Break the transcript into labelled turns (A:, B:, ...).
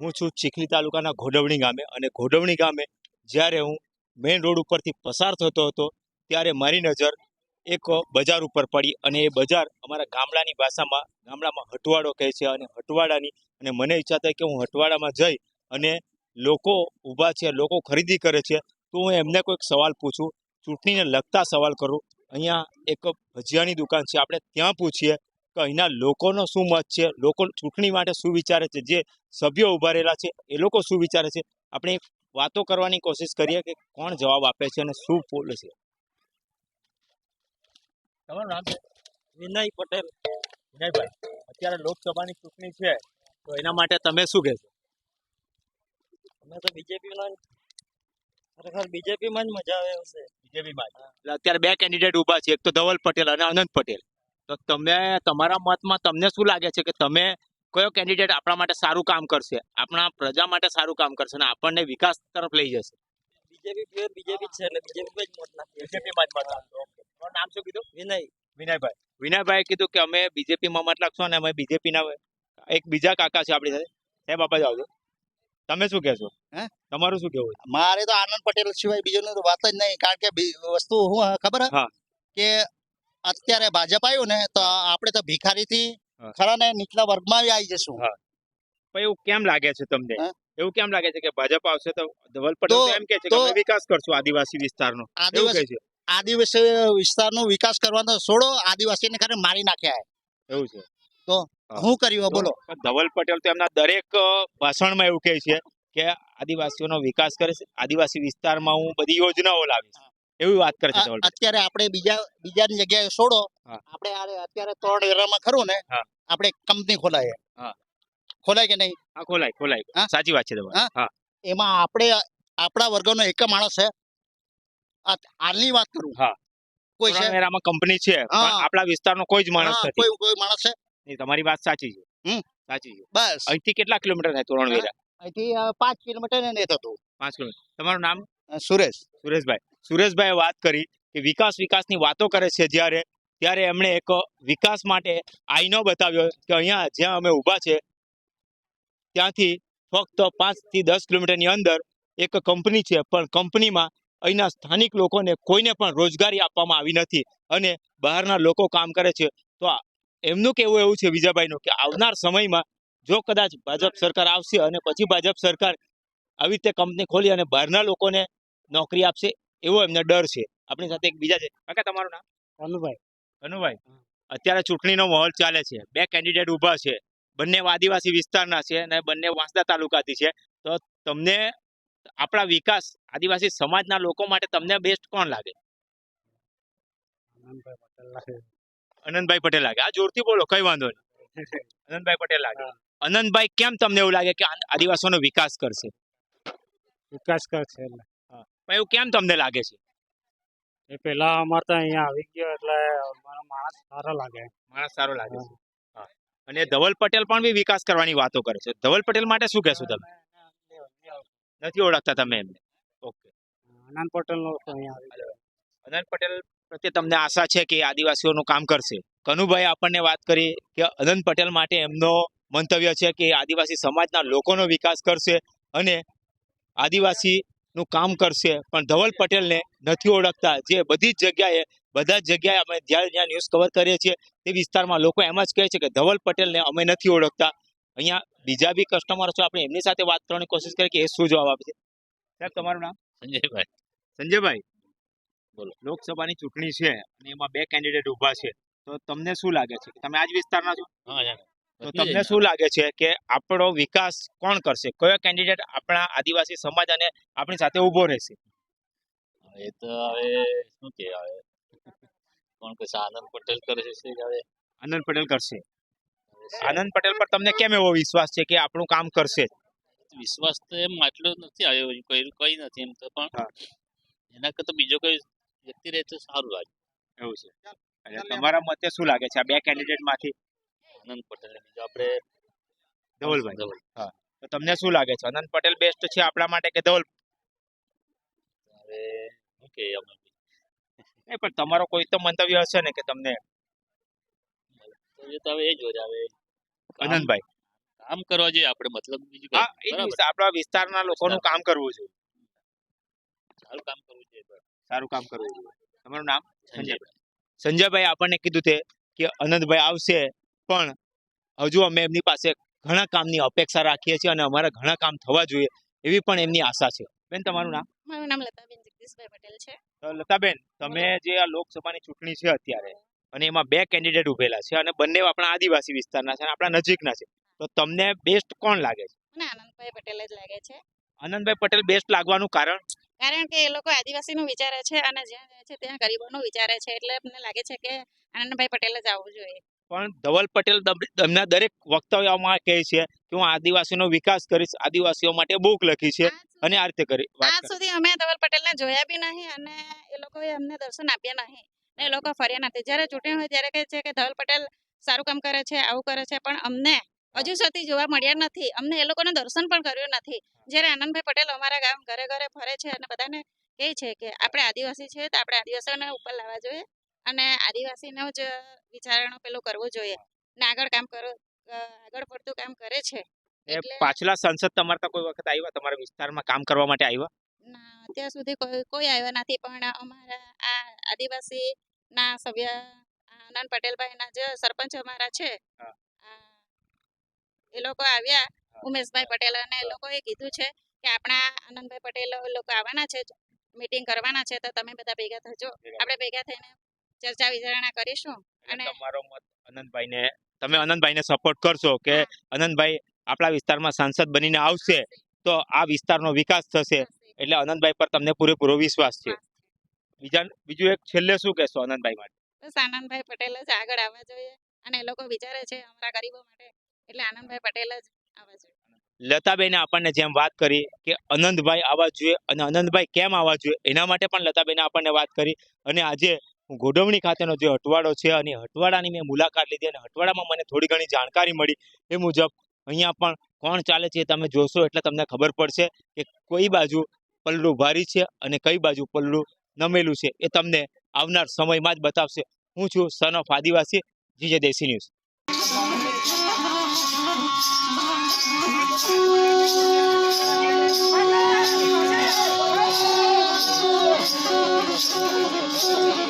A: હું છું ચીખલી તાલુકાના ઘોડવણી ગામે અને ઘોડવણી ગામે જ્યારે હું મેઇન રોડ ઉપરથી પસાર થતો હતો ત્યારે મારી નજર એક બજાર ઉપર પડી અને એ બજાર અમારા ગામડાની ભાષામાં, ગામડામાં હટવાડો કહે છે અને હટવાડાની અને મને ઈચ્છા થઈ કે હું હટવાડામાં જઈ અને લોકો ઊભા છે, લોકો ખરીદી કરે છે, તો હું એમને કોઈક સવાલ પૂછું, ચૂંટણીને લગતા સવાલ કરું અહીંયા એક ભજીયાની દુકાન છે. આપણે ત્યાં પૂછીએ કે અહીંના લોકોનો શું મત છે? લોકો ચૂંટણી માટે શું વિચારે છે? જે સભ્યો ઊભા રહેલા છે એ લોકો શું વિચારે છે? આપણે વાતો કરવાની કોશિશ કરીએ કે કોણ જવાબ આપે છે અને શું બોલે છે. તમારું નામ છે?
B: વિનય પટેલ.
A: વિનયભાઈ અત્યારે લોકસભાની ચૂંટણી છે તો એના માટે તમે શું કહેશો?
B: અમે તો બીજેપી માં ખરેખર બીજેપી માં જ મજા આવે એવું છે.
A: બીજેપીમાં એટલે અત્યારે બે કેન્ડિડેટ ઊભા છે એક તો ધવલ પટેલ અને અનંત પટેલ. તો તમે તમારા મતમાં તમને શું લાગે છે કે તમે કયો કેન્ડિડેટ આપણા માટે સારું કામ કરશે? આપણા પ્રજા માટે સારું કામ કરશે અને આપણને વિકાસ તરફ લઈ જશે?
B: બીજેપી પ્યોર બીજેપી છે એટલે બીજેપી જ મત નાખીએ.
A: બીજેપીમાં જ મત નાખો. તમારું નામ શું કીધું?
B: વિનય.
A: વિનયભાઈ. વિનયભાઈ કીધું કે અમે બીજેપીમાં મત લાગશો અને અમે બીજેપીના એક બીજા કાકા છે આપણી સાથે. સાહેબ બાપા જ છો તમે શું કહેશો?
C: હે?
A: તમારું શું કહેવું
C: મારે તો આનંદ પટેલ સિવાય બીજું તો વાત જ નહીં કારણ કે વસ્તુ હું ખબર. કે અત્યારે ભાજપ આવ્યું ને તો આપણે તો ભિખારીથી ખરા ને નીચલા વર્ગમાં આવી જશું.
A: એવું કેમ લાગે છે તમને? એવું કેમ લાગે છે કે ભાજપ આવશે તો ધવલ પટેલ એમ કે છે કે વિકાસ કરશું આદિવાસી વિસ્તારનો.
C: આદિવાસી આદિવાસી વિસ્તારનો વિકાસ કરવાનો છોડો આદિવાસીને ખરે મારી નાખ્યા
A: એવું છે.
C: તો
A: હા.
C: કર્યું બોલો.
A: ધવલ પટેલ તો એમના દરેક ભાષણમાં એવું કહે છે કે આદિવાસીઓનો વિકાસ કરે છે. આદિવાસી વિસ્તારમાં હું બધી યોજનાઓ લાવીશ. એવી વાત કરે છે ધવલ
C: અત્યારે આપણે બીજા બીજાની જગ્યાએ છોડો. આપણે અત્યારે ત્રણ એરામાં ખરું ને આપણે કંપની ખોલાય. ખોલાય કે નહીં?
A: હા ખોલાય ખોલાય.
C: હા?
A: સાચી વાત છે તમારી
C: હા? એમાં આપણે આપણા વર્ગનો એક માણસ છે. આ હાલની વાત કરું.
A: હા.
C: કોઈ છે?
A: એરામાં કંપની છે. આપણા વિસ્તારનો કોઈ જ માણસ નથી.
C: કોઈ કોઈ માણસ છે.
A: નહીં, તમારી વાત સાચી છે.
C: હમ.
A: સાચી છે.
C: બસ.
A: અહીંથી કેટલા કિલોમીટર થાય તોરણવેરા?
C: અહીંથી પાંચ કિલોમીટર ને થતું
A: પાંચ કિલોમીટર. તમારું નામ?
C: સુરેશ.
A: સુરેશભાઈ. સુરેશભાઈએ વાત કરી કે વિકાસ વિકાસની વાતો કરે છે જ્યારે ત્યારે એમણે એક વિકાસ માટે આઈનો બતાવ્યો કે અહીંયા જ્યાં અમે ઊભા છે ત્યાંથી ફક્ત પાંચથી દસ કિલોમીટરની અંદર એક કંપની છે પણ કંપનીમાં અહીંના સ્થાનિક લોકોને કોઈને પણ રોજગારી આપવામાં આવી નથી અને બહારના લોકો કામ કરે છે. તો એમનું કહેવું એવું છે વિજયભાઈનું કે આવનાર સમયમાં જો કદાચ ભાજપ સરકાર આવશે અને પછી ભાજપ સરકાર આવી રીતે કંપની ખોલી અને બહારના લોકોને નોકરી આપશે એવો એમને ડર છે. આપણી સાથે એક બીજા છે. કાકા તમારું નામ?
B: કનુભાઈ
A: કનુભાઈ અત્યારે ચૂંટણીનો માહોલ ચાલે છે. બે કેન્ડિડેટ ઊભા છે. બંને આદિવાસી વિસ્તારના છે અને બંને વાંસદા તાલુકાથી છે. તો તમને આપણા વિકાસ આદિવાસી સમાજના લોકો માટે તમને બેસ્ટ કોણ લાગે. અનંતભાઈ પટેલ લાગે. આ જોરથી બોલો કઈ વાંધો નહીં. અનંતભાઈ પટેલ લાગે. અનંતભાઈ કેમ તમને એવું લાગે કે આદિવાસીઓનો વિકાસ કરશે?
B: વિકાસ કરશે એટલે.
A: એવું કેમ તમને લાગે છે?
B: એ પેલા અમારે તો અહીંયા આવી ગયો એટલે માણસ સારો લાગે.
A: માણસ સારો લાગે છે. અને ધવલ પટેલ પણ બી વિકાસ કરવાની વાતો કરે છે. ધવલ પટેલ માટે શું કહેશો તમે? નથી ઓળખતા તમે એમને. ઓકે.
B: અનંત પટેલ નો અહીંયા
A: અનંત પટેલ પ્રત્યે તમને આશા છે કે આદિવાસીઓનું કામ કરશે? કનુભાઈ આપણને વાત કરી કે અનંત પટેલ માટે એમનો મંતવ્ય છે કે આદિવાસી સમાજના લોકોનો વિકાસ કરશે અને આદિવાસીનું કામ કરશે. પણ ધવલ પટેલને નથી ઓળખતા. જે બધી જ જગ્યાએ બધા જ જગ્યાએ અમે જ્યાં જ્યાં ન્યૂઝ કવર કરીએ છીએ તે વિસ્તારમાં લોકો એમ જ કહે છે કે ધવલ પટેલને અમે નથી ઓળખતા. અહીંયા બીજા બી કસ્ટમર છે આપણે એમની સાથે વાત કરવાની કોશિશ કરીએ કે એ શું જવાબ આપે છે સાહેબ તમારું નામ?
D: સંજયભાઈ.
A: સંજયભાઈ?
D: બોલો.
A: લોકસભાની ચૂંટણી છે અને એમાં બે કેન્ડિડેટ ઊભા છે. તો તમને શું લાગે છે? તમે આજ વિસ્તારના છો? તો તમને શું લાગે છે કે આપણો વિકાસ કોણ કરશે? કયો કેન્ડિડેટ આપણા આદિવાસી સમાજ અને આપણી સાથે ઊભો રહેશે?
D: એ તો હવે શું કે હવે કોણ કહેશે આનંદ પટેલ કરે છે હવે
A: આનંદ પટેલ કરશે. આનંદ પટેલ પર તમને કેમ એવો વિશ્વાસ છે કે આપણું કામ કરશે?
D: વિશ્વાસ તો એમ આટલો નથી આવ્યો કઈ નથી એમ તો પણ એના કરતા બીજો કોઈ વ્યક્તિ રહે તો સારું લાગે.
A: એવું છે. એટલે તમારા મતે શું લાગે છે? આ બે કેન્ડિડેટમાંથી
D: આનંદ પટેલ ને બીજો આપણે
A: ધવલભાઈ.
D: ધવલ
A: તો તમને શું લાગે છે? આનંદ પટેલ બેસ્ટ છે આપણા માટે કે ધવલ?
D: હવે શું કે અમે
A: નહીં પણ તમારો કોઈ તો મંતવ્ય હશે ને કે તમને?
D: એ તો હવે એ જ હોય હવે. કામ-
A: આનંદભાઈ.
D: કામ કરવા જોઈએ આપણે મતલબ બીજું કઈ.
A: હા આપણા વિસ્તારના લોકોનું કામ કરવું જોઈએ.
D: સારું કામ કરવું જોઈએ.
A: સારું કામ કરવું જોઈએ. તમારું નામ?
D: સંજયભાઈ.
A: સંજયભાઈ. આપણને કીધું તે કે અનંતભાઈ આવશે પણ હજુ અમે એમની પાસે ઘણા કામની અપેક્ષા રાખીએ છીએ અને અમારા ઘણા કામ થવા જોઈએ એવી પણ એમની આશા છે. બેન તમારું નામ?
E: મારું નામ લતાબેન જગદીશભાઈ પટેલ છે.
A: તો લતાબેન તમે જે આ લોકસભાની ચૂંટણી છે અત્યારે અને એમાં બે કેન્ડિડેટ ઉભેલા છે અને બંને આપણા આદિવાસી વિસ્તારના છે અને આપણા નજીકના છે તો તમને બેસ્ટ કોણ લાગે છે?
E: મને આનંદભાઈ પટેલ જ લાગે છે.
A: આનંદભાઈ પટેલ બેસ્ટ લાગવાનું કારણ?
E: કારણ કે એ લોકો આદિવાસીનું વિચારે છે અને જ્યાં જાય છે ત્યાં ગરીબોનું વિચારે છે. એટલે અમને લાગે છે કે આનંદભાઈ પટેલ જ આવવું જોઈએ.
A: પણ ધવલ પટેલ એમના દરેક વક્તવ્યમાં કહે છે કે હું આદિવાસીનો વિકાસ કરીશ આદિવાસીઓ માટે બુક લખી છે અને આ રીતે કરી
E: આજ સુધી અમે ધવલ પટેલને જોયા બી નહીં અને એ લોકોએ અમને દર્શન આપ્યા નહીં. ને એ લોકો ફર્યા નથી. જ્યારે ચૂંટણી હોય ત્યારે કહે છે કે ધવલ પટેલ સારું કામ કરે છે આવું કરે છે પણ અમને હજુ સુધી જોવા મળ્યા નથી. અમને એ લોકોને દર્શન પણ કર્યું નથી. જ્યારે આનંદભાઈ પટેલ અમારા ગામ ઘરે ઘરે ફરે છે અને બધાને કહે છે કે આપણે આદિવાસી છે તો આપણે આદિવાસીઓને ઉપર લાવવા જોઈએ અને આદિવાસીનો જ વિચારણો પેલું કરવું જોઈએ. ને આગળ કામ કરો આગળ પડતું કામ કરે છે.
A: પાછલા સંસદ તમારા કોઈ વખત આવ્યા તમારા વિસ્તારમાં કામ કરવા માટે આવ્યા
E: ના અત્યાર સુધી કોઈ કોઈ આવ્યા નથી. પણ અમારા આ આદિવાસી ના સભ્ય આનંદ પટેલભાઈ ના જે સરપંચ અમારા છે આ એ લોકો આવ્યા ઉમેશભાઈ પટેલ અને લોકોએ કીધું છે કે આપણા આનંદભાઈ પટેલ લોકો આવવાના છે મીટિંગ કરવાના છે તો તમે બધા ભેગા થજો. આપણે ભેગા થઈને ચર્ચા વિચારણા કરીશું અને
A: તમારો મત આનંદભાઈને તમે આનંદભાઈને સપોર્ટ કરશો કે આનંદભાઈ આપણા વિસ્તારમાં સાંસદ બનીને આવશે તો આ વિસ્તારનો વિકાસ થશે. એટલે આનંદભાઈ પર તમને પૂરેપૂરો વિશ્વાસ છે. બીજા બીજું એક છેલ્લે શું કહેશો આનંદભાઈ માટે?
E: બસ આનંદભાઈ પટેલ જ આગળ આવવા જોઈએ અને એ લોકો વિચારે છે અમારા ગરીબો માટે. એટલે આનંદભાઈ પટેલ જ
A: લતાબેને આપણને જેમ વાત કરી કે આનંદભાઈ આવવા જોઈએ અને આનંદભાઈ કેમ આવવા જોઈએ, એના માટે પણ લતાબેને આપણને વાત કરી. અને આજે ગોડવણી ખાતેનો જે હટવાડો છે અને હટવાડાની મેં મુલાકાત લીધી અને હટવાડામાં મને થોડી ઘણી જાણકારી મળી. એ મુજબ અહીંયા પણ કોણ ચાલે છે તમે જોશો એટલે તમને ખબર પડશે કે કઈ બાજુ પલ્લું ભારી છે અને કઈ બાજુ પલ્લું નમેલું છે એ તમને આવનાર સમયમાં જ બતાવશે. હું છું son of Adivasi, GJ Desi news
F: Thank you.